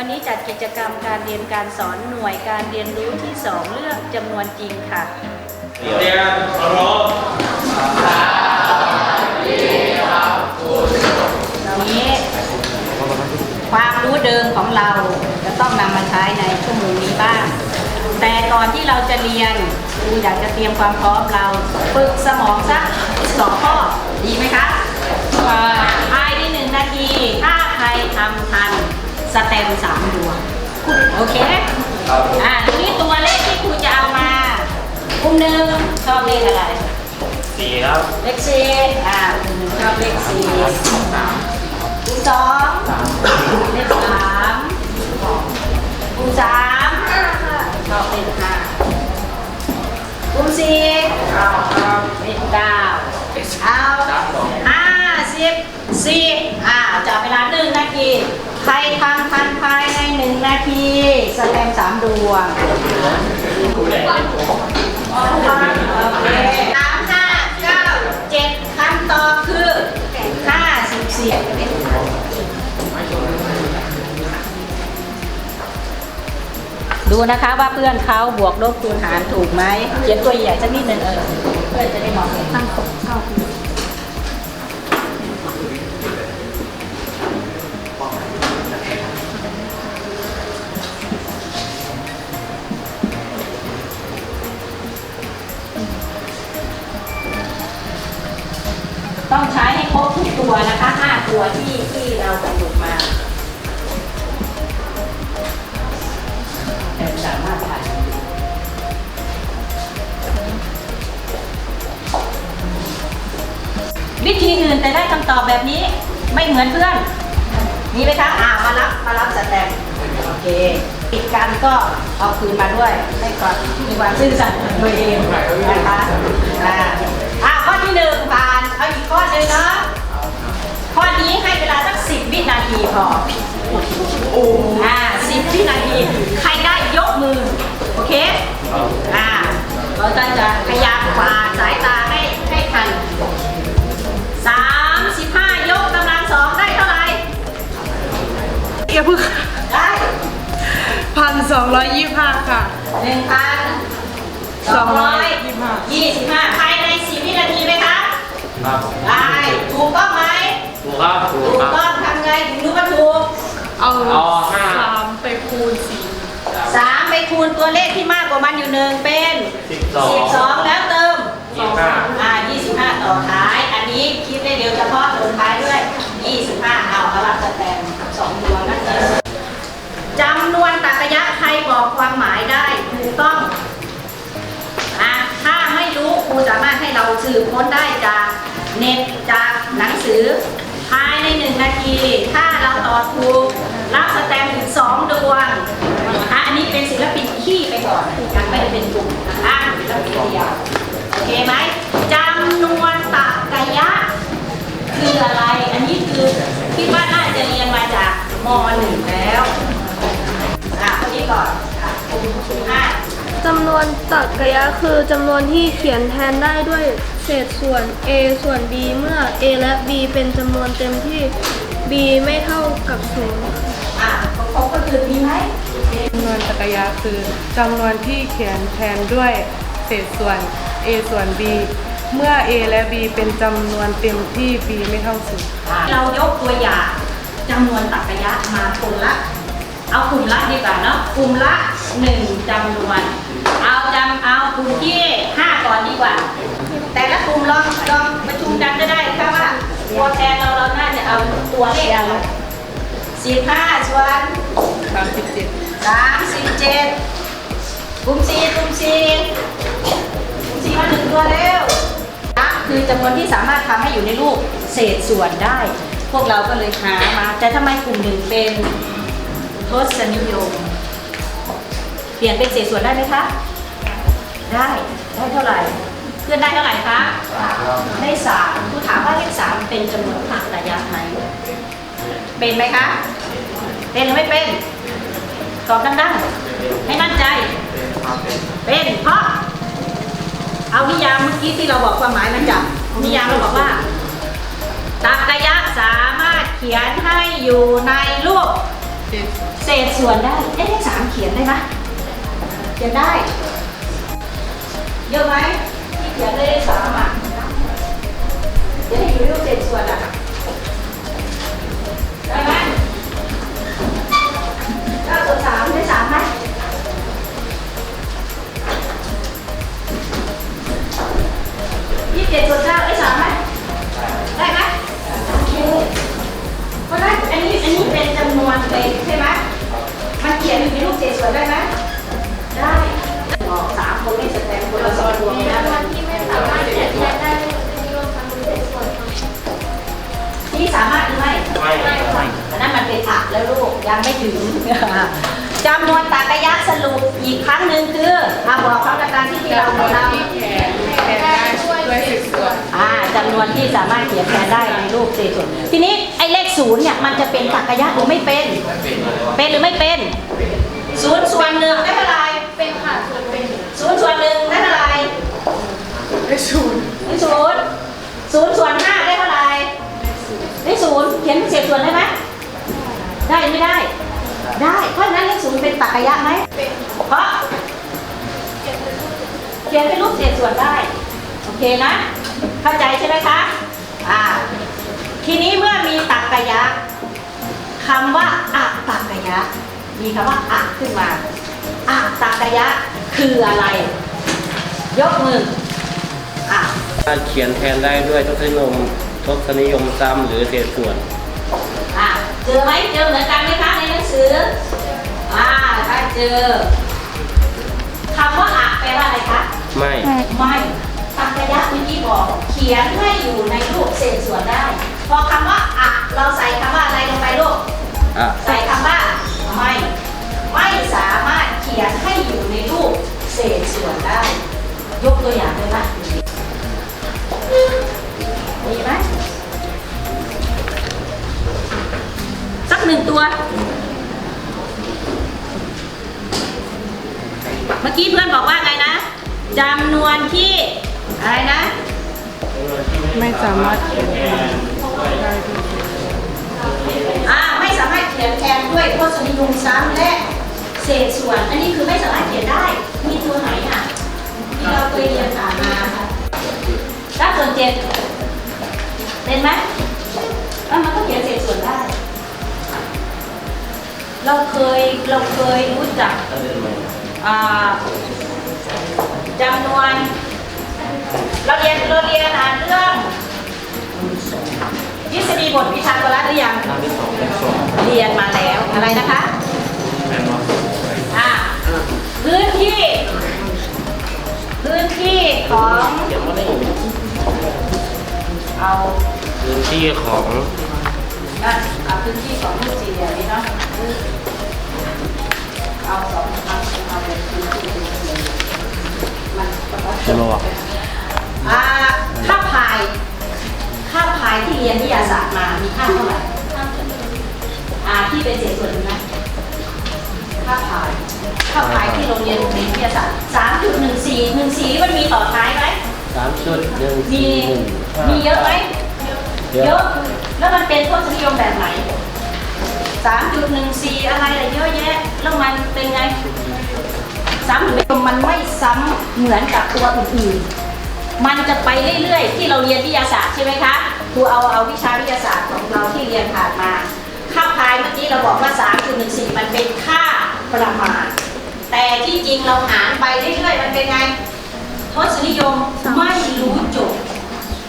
วันนี้จัดกิจกรรมการเรียนการสอนหน่วยการเรียนรู้ที่ 2 เรื่องจำนวนจริงค่ะ เรียนเคารพตรงนี้ความรู้เดิมของเราจะต้องนำมาใช้ในชั่วโมงนี้บ้าง แต่ก่อนที่เราจะเรียนครูอยากจะเตรียมความพร้อมเราฝึกสมองสักสองข้อดีไหมคะภายในหนึ่งนาที ถ้าใครทำทัน สเต็มสามดวงโอเคอ่าทีนี้ตัวเลขที่ครูจะเอามากลุ่มหนึ่งชอบเลขอะไร สี่ครับเลขสี่อ่าคุณหนึ่งชอบเลขสี่คุณสองเลขสามคุณสามชอบเลขห้าคุณสี่เลขเก้าเอาห้าสิบสี่อ่าจับเวลาหนึ่งนาที ใครทำทันภายในหนึ่งนาทีสแตมป์สามดวงโอเคสามห้าเก้าเจ็ดคำตอบคือห้าสิบสี่ดูนะคะว่าเพื่อนเขาบวกลบคูณหารถูกไหมเขียนตัวใหญ่สักนิดหนึ่งเออ เพื่อนจะได้มองเห็นตั้งตกเข้า ตัวนะคะห้าตัวที่ที่เรากำหนดมาแต่สามารถถ่ายวิธีอื่นแต่ได้คำตอบแบบนี้ไม่เหมือนเพื่อนมีไหมคะอ่ามารับมารับสแตมโอเคปิดกันก็เอาคืนมาด้วยให้ก่อนมีความซื่อสัตย์ตัวเองนะคะอ่าอ่าข้อที่หนึ่งผ่านเอาอีกข้อหนึ่งเนาะ ข้อนี้ให้เวลาสักสิบวินาทีพออ่าสิบวินาที ใครได้ยกมือ โอเค อ่า เราจะจะพยายามกวาดสายตาให้ให้ทันสามสิบห้ายกกำลังสองได้เท่าไหร่อย่าเพิ่งได้พันสองร้อยยี่ห้าค่ะหนึ่งพันสองร้อยยี่สิบห้าภายในสิบวินาทีไหมคะ ครับ ได้ ถูกต้องไหม ถูกครับถูถูกกครับ ต้องทำไงถึงรู้ว่าถูกเอาเอาห้า สามไปคูณสี่สามไปคูณตัวเลขที่มากกว่ามันอยู่หนึ่งเป็นสิบสองสิบสองแล้วเติม ยี่สิบห้าอ่ายี่สิบห้าต่อท้าย อันนี้คิดได้เดียวเฉพาะลงท้ายด้วยยี่สิบห้าเอาเอารับสแตมป์สองดวงนั่นเองจำนวนตรรกะยะใครบอกความหมายได้ถูกต้องอะถ้าไม่รู้ครูสามารถให้เราสืบค้นได้จากเน็ตจากหนังสือ ภายในหนึ่งนาที ถ้าเราตอบถูกรับสแตมป์ถึงสองดวงนะคะอันนี้เป็นศิลปินขี้ไปก่อนยังไม่ได้เป็นกลุ่มนะคะศิลปินเดียวโอเคไหมจำนวนตะกะยะ คืออะไร อันนี้คือคิดว่าน่าจะเรียนมาจากมหนึ่งแล้ว จำนวนตรรกะยะคือจำนวนที่เขียนแทนได้ด้วยเศษส่วน a ส่วน b เมื่อ a และ b เป็นจำนวนเต็มที่ b ไม่เท่ากับศูนย์อะเขาก็คือมีไหมจำนวนตรรกะยะคือจำนวนที่เขียนแทนด้วยเศษส่วน a ส่วน b เมื่อ a และ b เป็นจำนวนเต็มที่ b ไม่เท่าศูนย์เรายกตัวอย่างจำนวนตรรกะยะมาคนละ เอากลุ่มละดีกว่าเนาะกลุ่มละหนึ่งจำนวนเอาจำเอา กลุ่มที่ห้าก่อนดีกว่า แต่ละกลุ่มลองลองประชุมกันก็ได้ค่ะว่าตัวแทนเราเราน่าจะเอาตัวเลขอะไรสิบห้าส่วนสามสิบเจ็ดสามสิบเจ็ดกลุ่มสี่กลุ่มสี่กลุ่มสี่มาหนึ่งตัวเร็วนะคือจำนวนที่สามารถทำให้อยู่ในรูปเศษส่วนได้ พวกเราก็เลยหามา แต่ทำไมกลุ่มหนึ่งเป็นทศนิยม เปลี่ยนเป็นเศษส่วนได้ไหมคะ ได้ได้เท่าไหร่ เพื่อนได้เท่าไหร่คะได้สามครูถามว่าเลขสามเป็นจำนวนตรรกะยะไหมเป็นไหมคะ เป็นหรือไม่เป็น ตอบดังๆ ให้มั่นใจ เป็นกี้ที่เราบอกความหมายมันจากนิยามเราบอกว่าตักกะยะสามารถเขียนให้อยู่ในรูปเศษเศษส่วนได้ เอ๊ะเลขสามเขียนได้ไหมเขียนได้ เยอะไหมที่เขียนได้เลขสามอะจะให้อยู่รูปเศษส่วนอะได้ไหมเก้าส่วนสามได้สามไหมยี่สิบเจ็ดส่วนเก้าได้สามไหมได้ไหมโอเคเพราะนั้นอันนี้อันนี้เป็นจำนวนเป็นใช่ไหมมันเขียนอยู่ในรูปเศษส่วนได้ไหม นละสองดวงนะวันที่ไม่สามารถเขียนแทนได้ด้วยทศนิยมทำเป็นเศษส่วนที่สามารถหรือไม่ไม่ไม่อันนั้นมันเป็นอักแล้วลูกยังไม่ถึงจำนวนตากยะสรุปอีกครั้งหนึ่งคือมาบอกเขาในการที่ที่เราจำนวนทที่แขนแทนได้ด้วยเศษส่วนำอ่าจำนวนที่สามารถเขียนแทนได้ในรูปเศษส่วน ทีนี้ไอ้เลขศูนย์เนี่ยมันจะเป็นตากยะหรือไม่เป็น เป็นหรือไม่เป็นศูนย์ส่วนหนึ่งได้เท่าไหร่เป็นค่ะส่วนเป็นศูนย์ส่วนหนึ่งได้เท่าไหร่ ได้ศูนย์ได้ศูนย์ศูนย์ส่วนห้าได้เท่าไหร่ได้ศูนย์เขียนเป็นเศษส่วนได้ไหมได้ไม่ได้ ได้เพราะฉะนั้นเลขศูนย์เป็นตรรกะยะไหมเพราะเขียนเป็นรูปเศษส่วนได้ โอเคนะ เข้าใจใช่ไหมคะอ่าทีนี้เมื่อมีตรรกะยะคำว่าอะตรรกะยะ มีคำว่าอะขึ้นมาอะตรรกะยะคืออะไร ยกมือ อะการเขียนแทนได้ด้วยทศนิยมทศนิยมซ้ำหรือเศษส่วน อะเจอไหมเจอเหมือนกันไหมคะในหนังสืออ่าถ้าเจอคำว่าอะแปลว่าอะไรคะ ไม่ ไม่ตักกะยะเมื่อกี้บอก เขียนให้อยู่ในรูปเศษส่วนได้ พอคำว่าอะเราใส่คำว่าอะไรลงไปลูกอะ ใส่คำว่าไม่ ไม่สามารถเขียนให้อยู่ในรูปเศษส่วนได้ ยกตัวอย่างเลยนะ มีไหมสักหนึ่งตัว เมื่อกี้เพื่อนบอกว่าไงนะจำนวนที่ อะไรนะ ไม่สามารถเขียนแทนได้ด้วยอ่าไม่สามารถเขียนแทนด้วยทศนิยมซ้ำและเศษส่วน อันนี้คือไม่สามารถเขียนได้ มีตัวไหนอะที่เราเคยเรียนผ่านมาค่ะ เก้าส่วนเจ็ดเป็นไหมเอ้ามันก็เขียนเศษส่วนได้ เราเคยเราเคยรู้จักอ่าจำนวน เราเรียนเราเรียนอ่านเรื่องทฤษฎีบทวิชาโกรัสหรือยังเรียนมาแล้วอะไรนะคะอ่าพื้นที่ พื้นที่ของ เอาพื้นที่ของอะเอาพื้นที่ของรูปสี่เหลี่ยมนี้เนาะเอาสองเอาเอาเป็นพื้นที่สี่เหลี่ยมมันมันก็จะบอกอ่าค่าพายค่าพายที่เรียนวิทยาศาสตร์มามีค่าเท่าไหร่อ่าที่เป็นเศษส่วนนึ่นะค่าพายค่าพายที่โรงเรียนในวิทยาศาสตร์สามจุดหนึ่งสี่หนึ่งสี่มันมีต่อท้ายไหม สามจุดหนึ่งมีสี่หนึ่งมีเยอะไหมเยเยอะอะแล้วมันเป็นทศนิยมแบบไหนสามจุดหนึ่งสี่อะไรอะไรเยอะแยะ แล้วมันเป็นไงสามจุดหนึ่งมันไม่ซ้ำเหมือนกับตัวอื่นๆมันจะไปเรื่อยๆ ที่เราเรียนวิทยาศาสตร์ใช่ไหมคะครูเอาเอาวิชาวิทยาศาสตร์ของเราที่เรียนผ่านมา ค่าพายเมื่อกี้เราบอกว่า3.14มันเป็นค่าประมาณแต่ที่จริงเราหารไปเรื่อยๆ มันเป็นไง ทศนิยมไม่รู้จบ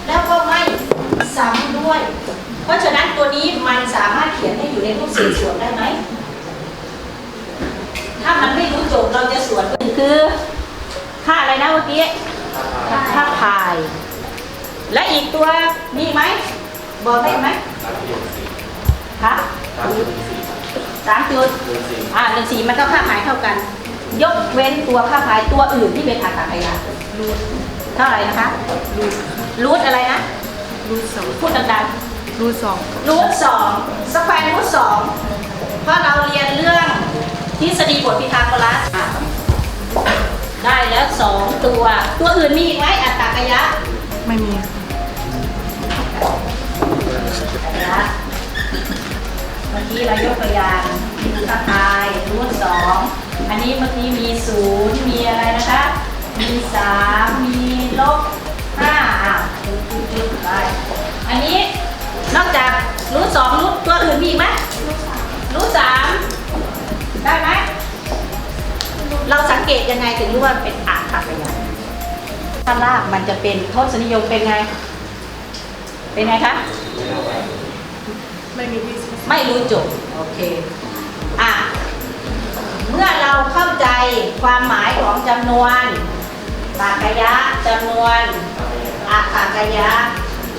แล้วก็ไม่ซ้ำด้วย เพราะฉะนั้นตัวนี้มันสามารถเขียนให้อยู่ในรูปเศษส่วนได้ไหม ถ้ามันไม่รู้จทย์เราจะส่วนคือค่าอะไรนะเมื่อกี้ค่าพาย และอีกตัวมีไหมบอกได้ไหมคะสามจุดอ่าหนึ่งสี่มันก็ค่าพายเท่ากัน ยกเว้นตัวค่าพายตัวอื่นที่เป็นทางการขยะ รูทเท่าไหร่นะคะ รูทรูทอะไรนะ รูทสองพูดดังรูทสองๆ รูทสองสแควร์รูทสองเพราะเราเรียนเรื่องทฤษฎีบทพีทาโกรัสอะได้แล้วสองตัว ตัวอื่นมีอีกไหมอัตตากยะ ไม่มีนะเมื่อกี้เรายกตัวอย่างมีตะทายรูทสอง อันนี้เมื่อกี้มีศูนย์มีอะไรนะคะ มีสามมีลบห้าอะจุดๆๆไปอันนี้นอกจากรูทสองรูทตัวอื่นมีอีกไหมรูทสามได้ไหมเราสังเกตยังไงถึงรู้ว่าเป็นอัตตากยะถ้าลากมันจะเป็นทศนิยมเป็นไง เป็นไงคะไม่มีที่สิ้นสุดไม่รู้จบโอเคอะเมื่อเราเข้าใจความหมายของจำนวน ตากยะจำนวนอาคากยะ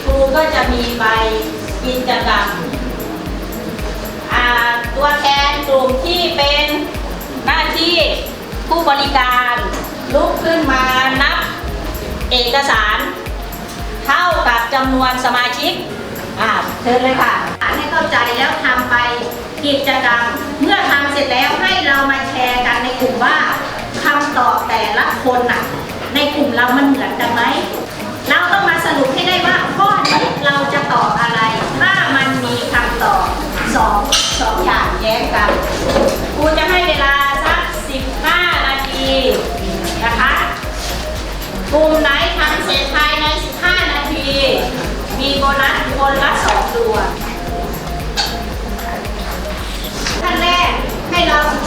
ครูก็จะมีใบกิจกรรมตัวแทนกลุ่มที่เป็นหน้าที่ผู้บริการลุกขึ้นมานับเอกสาร เท่ากับจำนวนสมาชิกอ่าเชิญเลยค่ะให้เข้าใจแล้วทำไปกิจกรรม เมื่อทำเสร็จแล้วให้เรามาแชร์กันในกลุ่มว่าคำตอบแต่ละคนน่ะ ในกลุ่มเรามันเหมือนกันไหมเราต้องมาสรุปให้ได้ว่าข้อนี้เราจะตอบอะไร ถ้ามันมีคำตอบสองสองอย่างแย้งกันครูจะให้เวลาสัก15นาทีนะคะกลุ่มไหนทำเสร็จภายใน 15 นาที มีโบนัสคนละสองตัวขั้นแรกให้เราศึก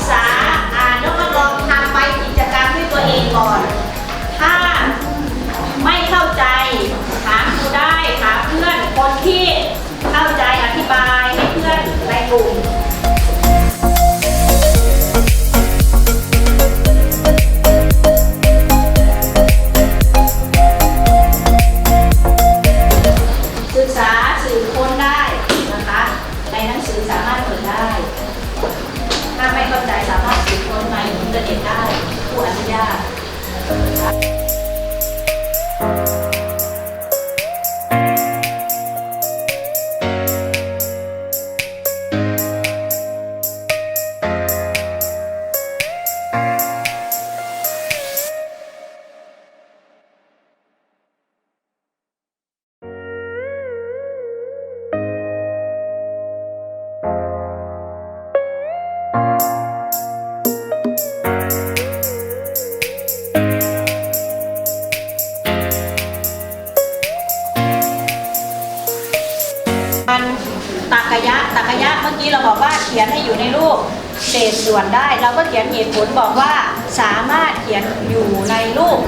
บอกว่าสามารถเขียนอยู่ในรูป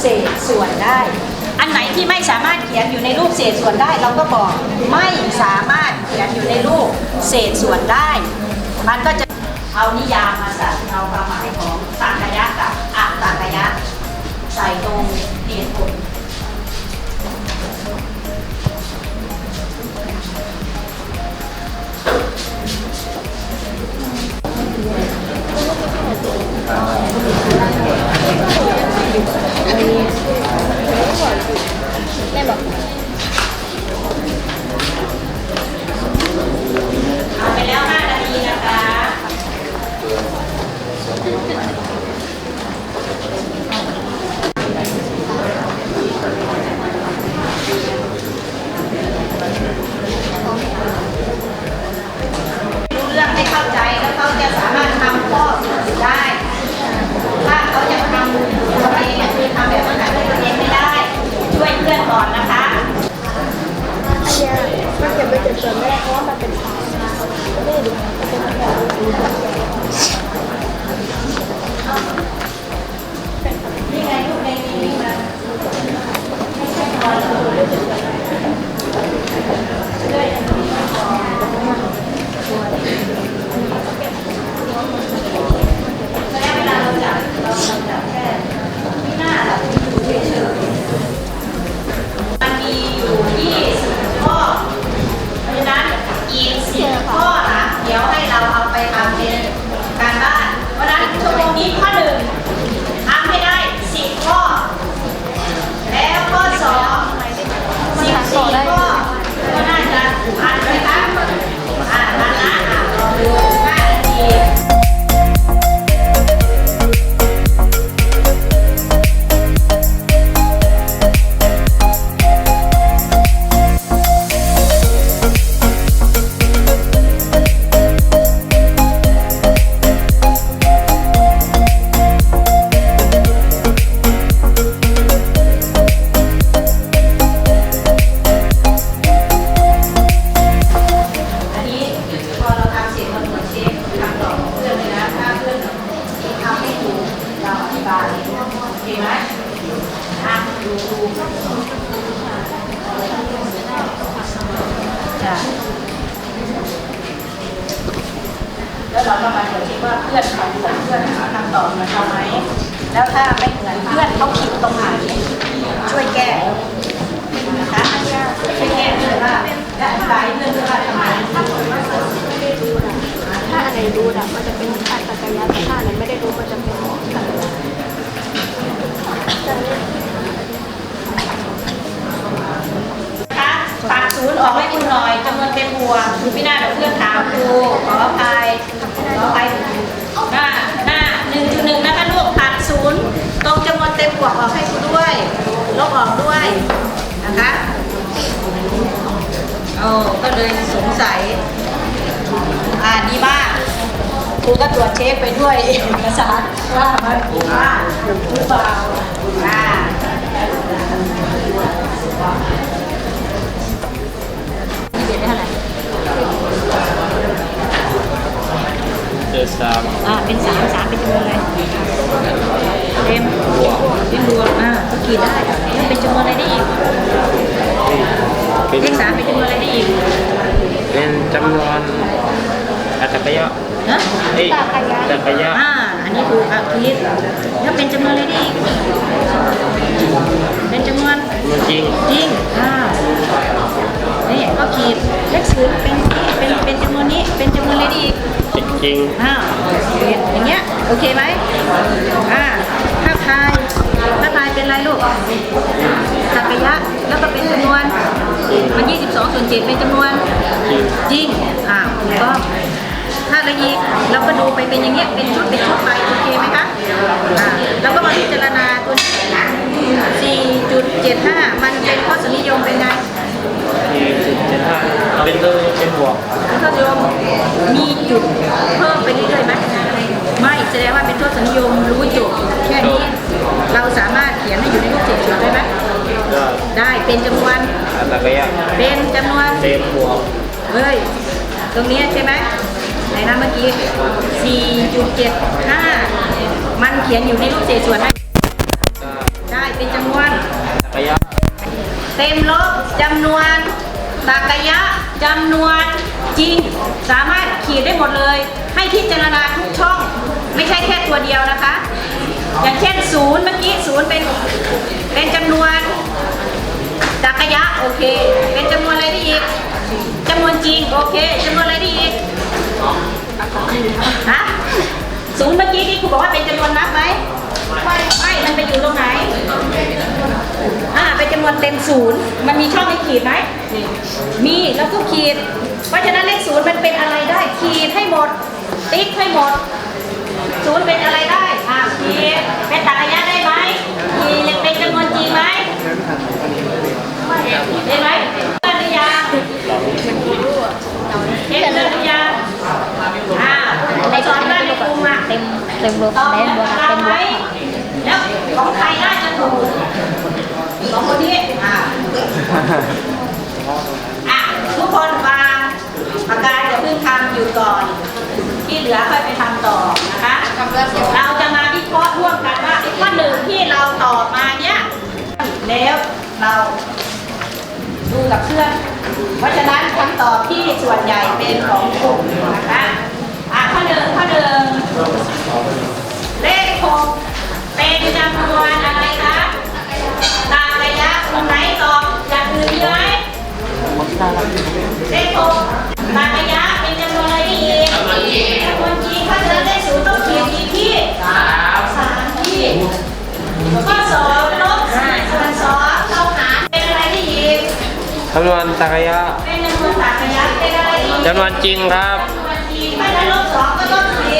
เศษส่วนได้ อันไหนที่ไม่สามารถเขียนอยู่ในรูปเศษส่วนได้ เราก็บอกไม่สามารถเขียนอยู่ในรูปเศษส่วนได้ มันก็จะเอานิยามมาใส่เอาความหมายของตากยะกับอัตากยะใส่ตรงเหตุผล ไปแล้ว5นาทีนะคะ รู้เรื่องให้เข้าใจแล้วเขาจะสามารถ จ้ะแล้วเราก็มาตรวจเช็คว่าเพื่อนของเพื่อนหาคำตอบเหมือนเราไหม แล้วถ้าไม่เหมือนเพื่อนเขาผิดตรงไหนช่วยแก้นะคะช่วยแก้ด้วยว่าและอธิบายให้เพื่อนด้วยว่าทำไมถ้าอันไหนรู้อะมันจะเป็นอัตตกายะแต่ถ้าอันไหนไม่ได้รู้มันจะเป็นสักกายะ คะ ตัดศูนย์ออกให้คุณหน่อยจำนวนเต็มบวกคือพี่หน้าเดี๋ยวเพื่อนถามครูขออภัยขออภัยหน้าหน้าหนึ่งจุดหนึ่งนะคะลูกตัดศูนย์ตรงจำนวนเต็มบวกออกให้ครูด้วยลบออกด้วยนะคะโอ้ก็เลยสงสัยอ่าดีมากครูก็ตรวจเช็คไปด้วยเอกสารว่ามันถูกว่าถูกหรือเปล่าอ่า จอสามอ่าเป็นสามสามเป็นจำนวนอะไรเต็มเป็นบวกอ่าก็ขีดได้แล้วเป็นจำนวนอะไรได้อีกเป็นเลขสามเป็นจำนวนอะไรได้อีกเป็นจำนวนอัตตกายะฮะเอ้ยอัตตกายะอ่าอันนี้ถูกอะขีดแล้วเป็นจำนวนอะไรได้อีกเป็นจำนวนมันจริงจริงอ่านี่ก็ขีดเลขศูนย์เป็นนี่เป็นเป็นจำนวนนี้เป็นจำนวนอะไรได้อีกจ ริงอ้าวอย่างเงี้ยโอเคไหมอ่าถ้าทายถ้าทายเป็นไรลูกสักยะแล้วก็เป็นจำนวน มัน 22 ส่วน 7 เป็นจำนวนจริงจริงอ่าถูกต้องถ้าละอีกเราก็ดูไปเป็นอย่างเงี้ยเป็นชุดเป็นชุดไปโอเคไหมคะอ่าเราก็มาพิจารณาตัวนี้4.75 มันเป็นข้อสนิยมเป็นไง สี่จุดเจ็ดห้าเป็นตัวเป็นบวกทศนิยมมีจุดเพิ่มไปเรื่อยๆไหมไม่แสดงว่าเป็นทศนิยมรู้จุดแค่นี้เราสามารถเขียนให้อยู่ในรูปเศษส่วนได้ไหมได้เป็นจำนวนอัตตกายะเป็นจำนวนเป็นบวกเฮ้ยตรงนี้ใช่ไหมไหนนะเมื่อกี้4.75มันเขียนอยู่ในรูปเศษส่วนได้ได้เป็นจำนวนอัตตกายะ เต็มลบจำนวนตากยะจำนวนจริง สามารถขีดได้หมดเลย ให้พิจารณาทุกช่อง ไม่ใช่แค่ตัวเดียวนะคะ อย่างเช่นศูนย์เมื่อกี้ศูนย์เป็นเป็นจำนวนตากยะโอเค เป็นจำนวนอะไรได้อีกจำนวนจริงโอเคจำนวนอะไรได้อีกฮะศูนย์เมื่อกี้ที่ครูบอกว่าเป็นจำนวนนับไหมไม่ไม่มันไปอยู่ตรงไหน อ่าเป็นจำนวนเต็มศูนย์มันมีช่องให้ขีดไหมมีแล้วก็ขีด เพราะฉะนั้นเลขศูนย์มันเป็นอะไรได้ขีดให้หมด ติ๊กให้หมดศูนย์เป็นอะไรได้อ่าขีดเป็นตรรกะได้ไหมขีดเป็นจำนวนจริงไหมได้ไหมเพื่อนหรือยังเห็นเพื่อนหรือยังอ่าในสอนบ้านในกลุ่มอะเต็มเต็มลบตอบเต็เต็มมบวกตาเต็มมบไหมวกแล้วของใครน่าจะถูก สองคนนี้อ่าอะทุกคนฟังปากกาจะเพิ่งทำอยู่ก่อน ที่เหลือค่อยไปทำต่อนะคะเราจะมาวิเคราะห์ร่วมกันว่าไอ้ข้อหนึ่งที่เราตอบมาเนี่ยแล้วเราดูกับเพื่อนเพราะฉะนั้นคำตอบที่ส่วนใหญ่เป็นของกลุ่มนะคะอะข้อหนึ่งข้อหนึ่งเลขหกเป็นจำนวน เลขหกตามระยะเป็นจำนวนอะไรอีกจำนวนจริงจำนวนจริงเพราะฉะนั้นเลขศูนย์ต้องเขียนกี่ที่สามสามที่ข้อสองลบสี่ส่วนสองเราหารเป็นอะไรได้อีกจำนวนอัตตกายะเป็นจำนวนตามระยะเป็นอะไรอีกจำนวนจริงครับจำนวนจริงเพราะฉะนั้นลบสองก็ลบสี่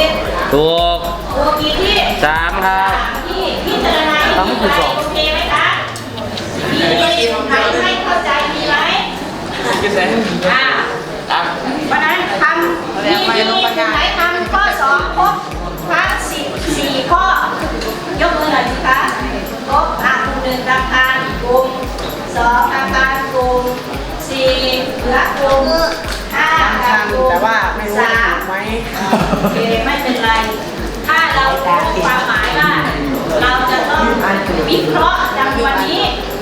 ถูกบวกกี่ที่สามครับที่พิจารณาที่มีไหมโอเคไหมคะมีไหมไม่เข้าใจ มีไหมอ่าวันนั้นทำมีมีคนไหนทำข้อสองครบทั้งสิบสี่ข้อยกมือหน่อยสิคะครบอะกลุ่มหนึ่งทำการกลุ่มสองทำการกลุ่มสี่เหลือกลุ่มห้าทำกลุ่มแต่ว่าไม่รู้ว่าถูกไหมโอเคไม่เป็นไร ถ้าเรารู้ความหมายว่าเราจะต้องวิเคราะห์จำนวนนี้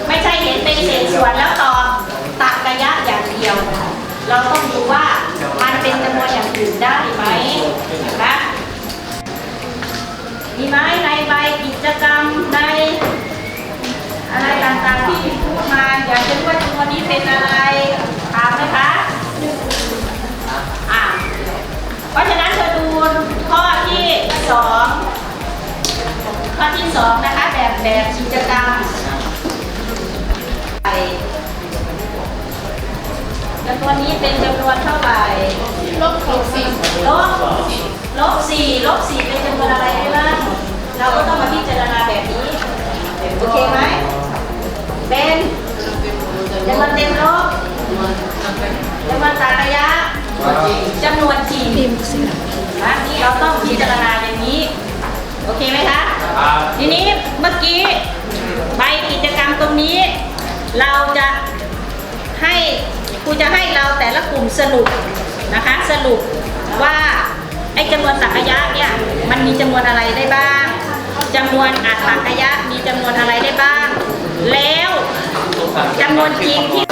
ไม่ใช่เห็นเป็นเศษส่วนแล้วต่อ เดียวเราต้องดูว่ามันเป็นจำนวนอย่างอื่นได้ไหมนะคะมีไหมในใบกิจกรรมในอะไรต่างๆที่พูดมาอยากจะรู้ว่าจำนวนนี้เป็นอะไรถามไหมคะอ่าเพราะฉะนั้นเธอดูข้อที่สองข้อที่สองนะคะแบบแบบกิจกรรมไป จำนวนนี้เป็นจำนวนเท่าไหร่ลบสี่ลบลบสี่ลบสี่เป็นจำนวนอะไรได้บ้างเราก็ต้องมาพิจารณาแบบนี้โอเคไหมเป็นจำนวนเต็มลบจำนวนตากระยะจำนวนจริงนะเราต้องพิจารณาอย่างนี้ โอเคไหมคะครับทีนี้เมื่อกี้ใบกิจกรรมตรงนี้ เราจะให้ ครูจะให้เราแต่ละกลุ่มสรุปนะคะสรุปว่าไอ้จำนวนสักยะเนี่ยมันมีจำนวนอะไรได้บ้างจำนวนอัตตกยะมีจำนวนอะไรได้บ้าง แล้วจำนวนจริงที่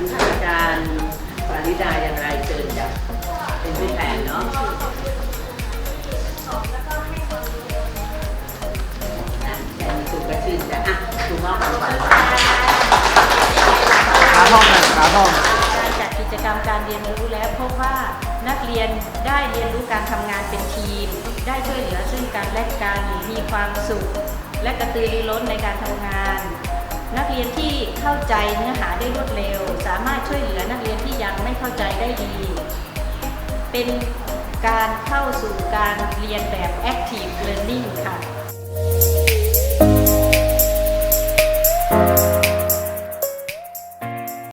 คุณท่านอาจารย์ปาริดาอย่างไรเชิญจ้ะเป็นผู้แทนเนาะอะแต่มีสุกระชื่นจ้ะอะคุณมอบของขวัญขาทองหน่อยขาทองการจัดกิจกรรมการเรียนรู้แล้วพบว่านักเรียนได้เรียนรู้การทำงานเป็นทีม ได้ช่วยเหลือซึ่งกันและกันมีความสุข และกระตือรือร้นในการทำงาน นักเรียนที่เข้าใจเนื้อหาได้รวดเร็ว สามารถช่วยเหลือนักเรียนที่ยังไม่เข้าใจได้ดี เป็นการเข้าสู่การเรียนแบบ active learning ค่ะ